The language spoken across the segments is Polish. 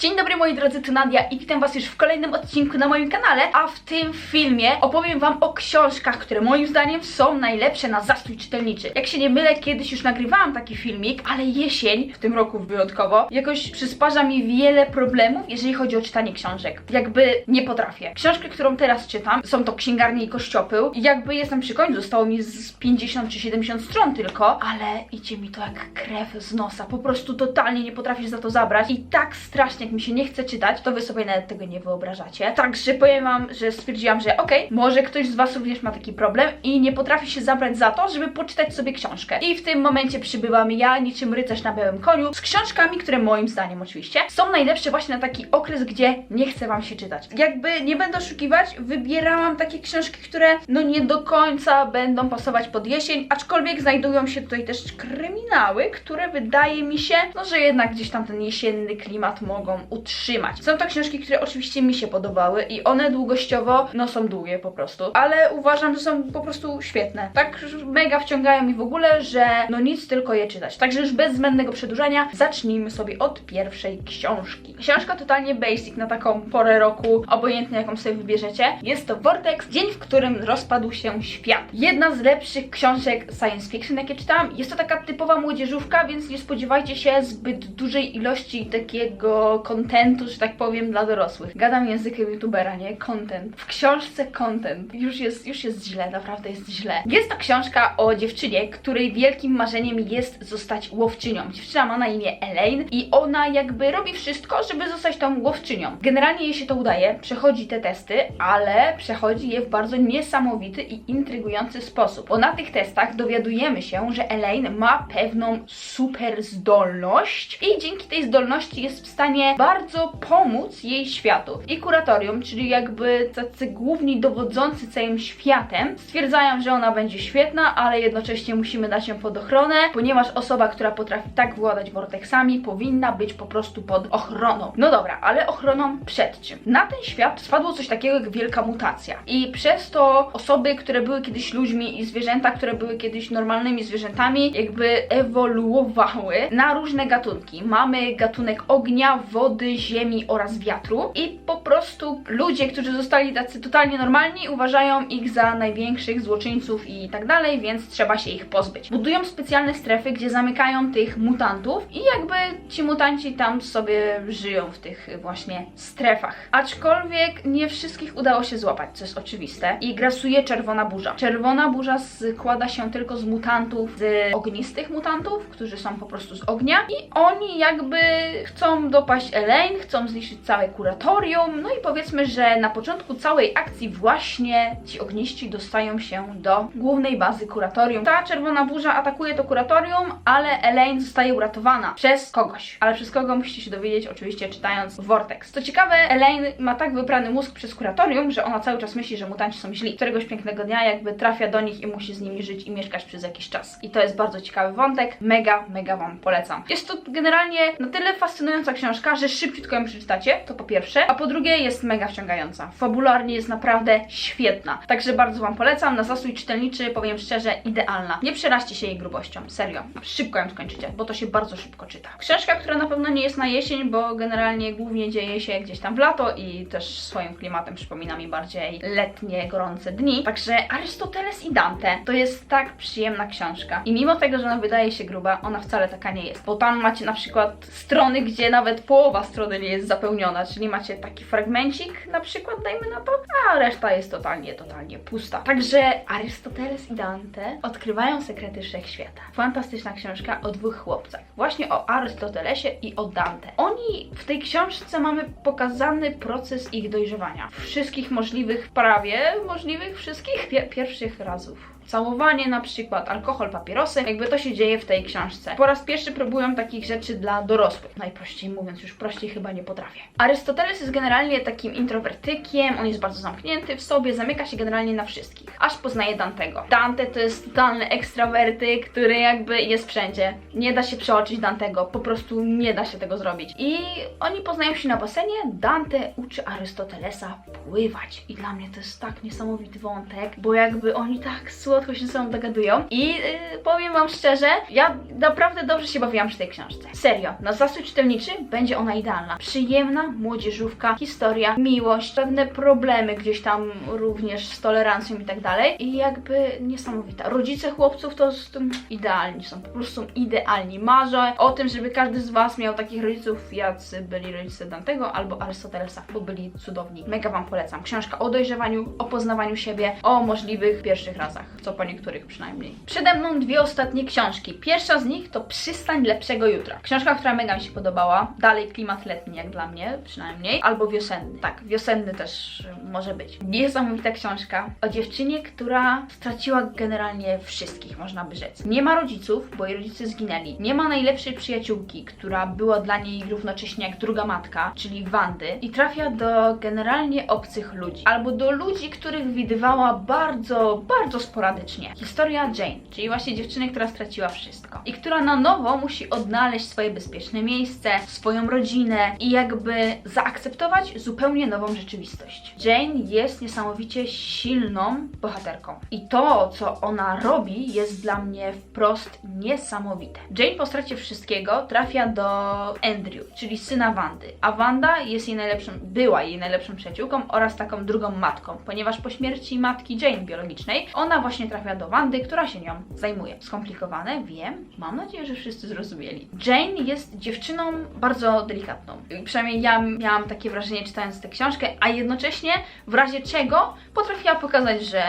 Dzień dobry moi drodzy, tu Nadia i witam was już w kolejnym odcinku na moim kanale, a w tym filmie opowiem wam o książkach, które moim zdaniem są najlepsze na zastój czytelniczy. Jak się nie mylę, kiedyś już nagrywałam taki filmik, ale jesień, w tym roku wyjątkowo, jakoś przysparza mi wiele problemów, jeżeli chodzi o czytanie książek. Jakby nie potrafię. Książkę, którą teraz czytam, są to Księgarnie i Kościopył jakby jestem przy końcu, zostało mi z 50 czy 70 stron tylko, ale idzie mi to jak krew z nosa, po prostu totalnie nie potrafię się za to zabrać i tak strasznie jak mi się nie chce czytać, to wy sobie nawet tego nie wyobrażacie. Także powiem wam, że stwierdziłam, że okej, może ktoś z was również ma taki problem i nie potrafi się zabrać za to, żeby poczytać sobie książkę. I w tym momencie przybyłam ja, niczym rycerz na białym koniu, z książkami, które moim zdaniem oczywiście są najlepsze właśnie na taki okres, gdzie nie chce wam się czytać. Jakby nie będę oszukiwać, wybierałam takie książki, które no nie do końca będą pasować pod jesień, aczkolwiek znajdują się tutaj też kryminały, które wydaje mi się, no że jednak gdzieś tam ten jesienny klimat mogą utrzymać. Są to książki, które oczywiście mi się podobały i one długościowo, no są długie po prostu, ale uważam, że są po prostu świetne. Tak mega wciągają mi w ogóle, że no nic, tylko je czytać. Także już bez zbędnego przedłużania zacznijmy sobie od pierwszej książki. Książka totalnie basic na taką porę roku, obojętnie jaką sobie wybierzecie. Jest to Vortex, dzień, w którym rozpadł się świat. Jedna z lepszych książek science fiction, jakie czytałam. Jest to taka typowa młodzieżówka, więc nie spodziewajcie się zbyt dużej ilości takiego kontentu, że tak powiem, dla dorosłych. Gadam językiem youtubera, nie? Content. W książce content. Już jest, już jest źle, naprawdę jest źle. Jest to książka o dziewczynie, której wielkim marzeniem jest zostać łowczynią. Dziewczyna ma na imię Elaine i ona jakby robi wszystko, żeby zostać tą łowczynią. Generalnie jej się to udaje, przechodzi te testy, ale przechodzi je w bardzo niesamowity i intrygujący sposób. Bo na tych testach dowiadujemy się, że Elaine ma pewną super zdolność i dzięki tej zdolności jest w stanie bardzo pomóc jej światu. I kuratorium, czyli jakby tacy główni dowodzący całym światem, stwierdzają, że ona będzie świetna, ale jednocześnie musimy dać ją pod ochronę, ponieważ osoba, która potrafi tak władać vortexami, powinna być po prostu pod ochroną. No dobra, ale ochroną przed czym? Na ten świat spadło coś takiego jak wielka mutacja. I przez to osoby, które były kiedyś ludźmi i zwierzęta, które były kiedyś normalnymi zwierzętami, jakby ewoluowały na różne gatunki. Mamy gatunek ognia, wody, ziemi oraz wiatru i po prostu ludzie, którzy zostali tacy totalnie normalni, uważają ich za największych złoczyńców i tak dalej, więc trzeba się ich pozbyć. Budują specjalne strefy, gdzie zamykają tych mutantów i jakby ci mutanci tam sobie żyją w tych właśnie strefach. Aczkolwiek nie wszystkich udało się złapać, co jest oczywiste i grasuje czerwona burza. Czerwona burza składa się tylko z mutantów, z ognistych mutantów, którzy są po prostu z ognia i oni jakby chcą dopaść Elaine, chcą zniszczyć całe kuratorium, no i powiedzmy, że na początku całej akcji właśnie ci ogniści dostają się do głównej bazy kuratorium. Ta czerwona burza atakuje to kuratorium, ale Elaine zostaje uratowana przez kogoś. Ale przez kogo musicie się dowiedzieć oczywiście czytając Vortex. Co ciekawe, Elaine ma tak wyprany mózg przez kuratorium, że ona cały czas myśli, że mutanci są źli. Któregoś pięknego dnia jakby trafia do nich i musi z nimi żyć i mieszkać przez jakiś czas. I to jest bardzo ciekawy wątek. Mega, mega wam polecam. Jest to generalnie na tyle fascynująca książka, że szybciutko ją przeczytacie, to po pierwsze, a po drugie jest mega wciągająca. Fabularnie jest naprawdę świetna. Także bardzo wam polecam. Na zastój czytelniczy powiem szczerze, idealna. Nie przeraźcie się jej grubością, serio. Szybko ją skończycie, bo to się bardzo szybko czyta. Książka, która na pewno nie jest na jesień, bo generalnie głównie dzieje się gdzieś tam w lato i też swoim klimatem przypomina mi bardziej letnie, gorące dni. Także Arystoteles i Dante to jest tak przyjemna książka. I mimo tego, że ona wydaje się gruba, ona wcale taka nie jest. Bo tam macie na przykład strony, gdzie nawet połowa strony nie jest zapełniona, czyli macie taki fragmencik na przykład, dajmy na to, a reszta jest totalnie, totalnie pusta. Także Arystoteles i Dante odkrywają sekrety wszechświata. Fantastyczna książka o dwóch chłopcach. Właśnie o Arystotelesie i o Dante. Oni w tej książce mamy pokazany proces ich dojrzewania. Wszystkich możliwych, prawie możliwych wszystkich pie- pierwszych razów. Całowanie na przykład, alkohol, papierosy, jakby to się dzieje w tej książce. Po raz pierwszy próbują takich rzeczy dla dorosłych. Najprościej mówiąc, już prościej chyba nie potrafię. Arystoteles jest generalnie takim introwertykiem, on jest bardzo zamknięty w sobie, zamyka się generalnie na wszystkich. Aż poznaje Dantego. Dante to jest totalny ekstrawertyk, który jakby jest wszędzie. Nie da się przeoczyć Dantego, po prostu nie da się tego zrobić. I oni poznają się na basenie, Dante uczy Arystotelesa pływać. I dla mnie to jest tak niesamowity wątek, bo jakby oni tak słodko łatwo się ze sobą dogadują. I yy, powiem wam szczerze, ja naprawdę dobrze się bawiłam przy tej książce. Serio, na zastój czytelniczy będzie ona idealna. Przyjemna, młodzieżówka, historia, miłość, pewne problemy gdzieś tam również z tolerancją i tak dalej. I jakby niesamowita. Rodzice chłopców to z tym idealni są, po prostu są idealni. Marzę o tym, żeby każdy z was miał takich rodziców, jacy byli rodzice Dantego albo Arystotelesa, bo byli cudowni. Mega wam polecam. Książka o dojrzewaniu, o poznawaniu siebie, o możliwych pierwszych razach, co po niektórych przynajmniej. Przede mną dwie ostatnie książki. Pierwsza z nich to Przystań lepszego jutra. Książka, która mega mi się podobała. Dalej klimat letni, jak dla mnie przynajmniej. Albo wiosenny. Tak, wiosenny też może być. Niesamowita książka o dziewczynie, która straciła generalnie wszystkich, można by rzec. Nie ma rodziców, bo jej rodzice zginęli. Nie ma najlepszej przyjaciółki, która była dla niej równocześnie jak druga matka, czyli Wandy. I trafia do generalnie obcych ludzi. Albo do ludzi, których widywała bardzo, bardzo sporadycznie. Historia Jane, czyli właśnie dziewczyny, która straciła wszystko. I która na nowo musi odnaleźć swoje bezpieczne miejsce, swoją rodzinę i jakby zaakceptować zupełnie nową rzeczywistość. Jane jest niesamowicie silną bohaterką. I to, co ona robi, jest dla mnie wprost niesamowite. Jane po stracie wszystkiego trafia do Andrew, czyli syna Wandy. A Wanda jest jej najlepszą, była jej najlepszą przyjaciółką oraz taką drugą matką, ponieważ po śmierci matki Jane biologicznej, ona właśnie trafia do Wandy, która się nią zajmuje. Skomplikowane, wiem. Mam nadzieję, że wszyscy zrozumieli. Jane jest dziewczyną bardzo delikatną. Przynajmniej ja miałam takie wrażenie czytając tę książkę, a jednocześnie w razie czego potrafiła pokazać, że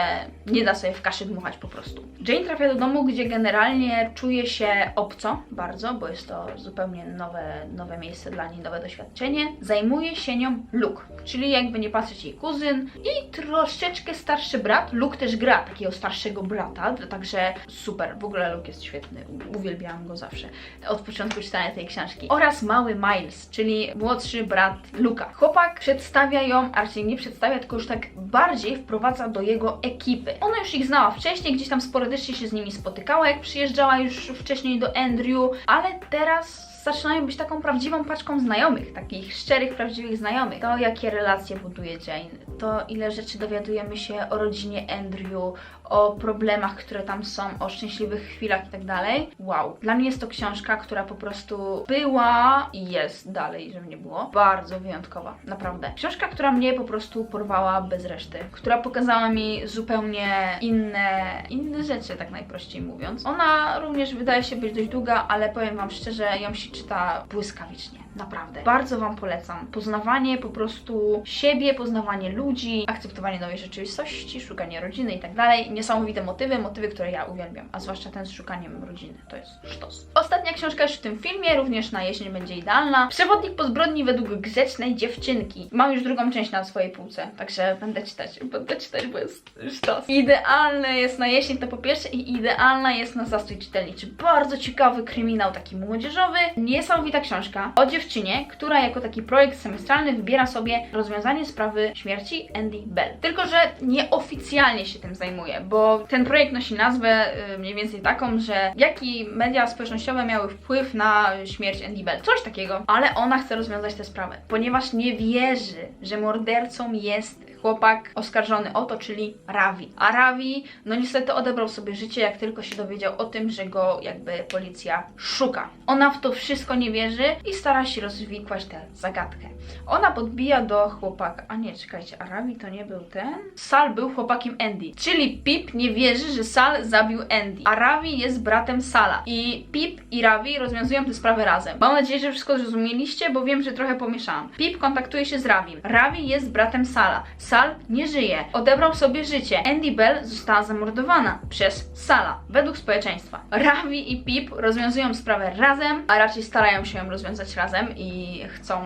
nie da sobie w kaszy dmuchać po prostu. Jane trafia do domu, gdzie generalnie czuje się obco bardzo, bo jest to zupełnie nowe, nowe miejsce dla niej, nowe doświadczenie. Zajmuje się nią Luke, czyli jakby nie patrzeć jej kuzyn i troszeczkę starszy brat. Luke też gra takiego starszego brata, także super. W ogóle Luke jest świetny. Uwielbiałam go zawsze od początku czytania tej książki. Oraz mały Miles, czyli młodszy brat Luka. Chłopak przedstawia ją, a raczej nie przedstawia, tylko już tak bardziej wprowadza do jego ekipy. Ona już ich znała wcześniej, gdzieś tam sporadycznie się z nimi spotykała, jak przyjeżdżała już wcześniej do Andrew, ale teraz zaczynają być taką prawdziwą paczką znajomych, takich szczerych, prawdziwych znajomych. To, jakie relacje buduje Jane, to ile rzeczy dowiadujemy się o rodzinie Andrew, o problemach, które tam są, o szczęśliwych chwilach i tak. Wow. Dla mnie jest to książka, która po prostu była i jest dalej, żeby nie było, bardzo wyjątkowa, naprawdę. Książka, która mnie po prostu porwała bez reszty, która pokazała mi zupełnie inne, inne rzeczy, tak najprościej mówiąc. Ona również wydaje się być dość długa, ale powiem Wam szczerze, ją się czyta błyskawicznie. Naprawdę. Bardzo Wam polecam. Poznawanie po prostu siebie, poznawanie ludzi, akceptowanie nowej rzeczywistości, szukanie rodziny i tak dalej. Niesamowite motywy, motywy, które ja uwielbiam, a zwłaszcza ten z szukaniem rodziny. To jest sztos. Ostatnia książka już w tym filmie, również na jesień będzie idealna. Przewodnik po zbrodni według grzecznej dziewczynki. Mam już drugą część na swojej półce, także będę czytać, będę czytać, bo jest sztos. Idealne jest na jesień, to po pierwsze i idealna jest na zastój czytelniczy. Bardzo ciekawy kryminał, taki młodzieżowy. Niesamowita książka o dziewczynie, która jako taki projekt semestralny wybiera sobie rozwiązanie sprawy śmierci Andy Bell. Tylko, że nieoficjalnie się tym zajmuje, bo ten projekt nosi nazwę y, mniej więcej taką, że jaki media społecznościowe miały wpływ na śmierć Andy Bell. Coś takiego. Ale ona chce rozwiązać tę sprawę, ponieważ nie wierzy, że mordercą jest chłopak oskarżony o to, czyli Ravi. A Ravi, no niestety odebrał sobie życie, jak tylko się dowiedział o tym, że go jakby policja szuka. Ona w to wszystko nie wierzy i stara się rozwikłać tę zagadkę. Ona podbija do chłopaka. A nie, czekajcie, a Ravi to nie był ten? Sal był chłopakiem Andy. Czyli Pip nie wierzy, że Sal zabił Andy. A Ravi jest bratem Sala. I Pip i Ravi rozwiązują tę sprawę razem. Mam nadzieję, że wszystko zrozumieliście, bo wiem, że trochę pomieszałam. Pip kontaktuje się z Ravim. Ravi jest bratem Sala. Sal nie żyje. Odebrał sobie życie. Andy Bell została zamordowana przez Sala, według społeczeństwa. Ravi i Pip rozwiązują sprawę razem, a raczej starają się ją rozwiązać razem i chcą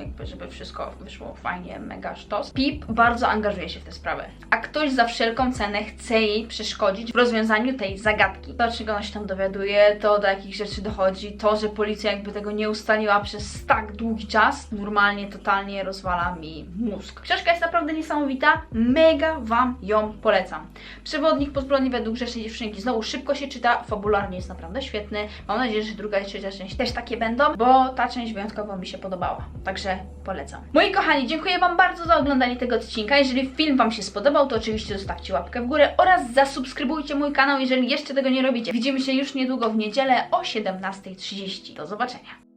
jakby, żeby wszystko wyszło fajnie, mega sztos. Pip bardzo angażuje się w tę sprawę, a ktoś za wszelką cenę chce jej przeszkodzić w rozwiązaniu tej zagadki. To, czego ona się tam dowiaduje, to do jakich rzeczy dochodzi, to, że policja jakby tego nie ustaliła przez tak długi czas, normalnie, totalnie rozwala mi mózg. Książka jest naprawdę niesamowita, mega Wam ją polecam. Przewodnik pozbrojony według grzecznej dziewczynki znowu szybko się czyta, fabularnie jest naprawdę świetny. Mam nadzieję, że druga i trzecia część też takie będą, bo ta część wyjątkowo mi się podobała. Także polecam. Moi kochani, dziękuję Wam bardzo za oglądanie tego odcinka. Jeżeli film Wam się spodobał, to oczywiście zostawcie łapkę w górę oraz zasubskrybujcie mój kanał, jeżeli jeszcze tego nie robicie. Widzimy się już niedługo w niedzielę o 17.30. Do zobaczenia.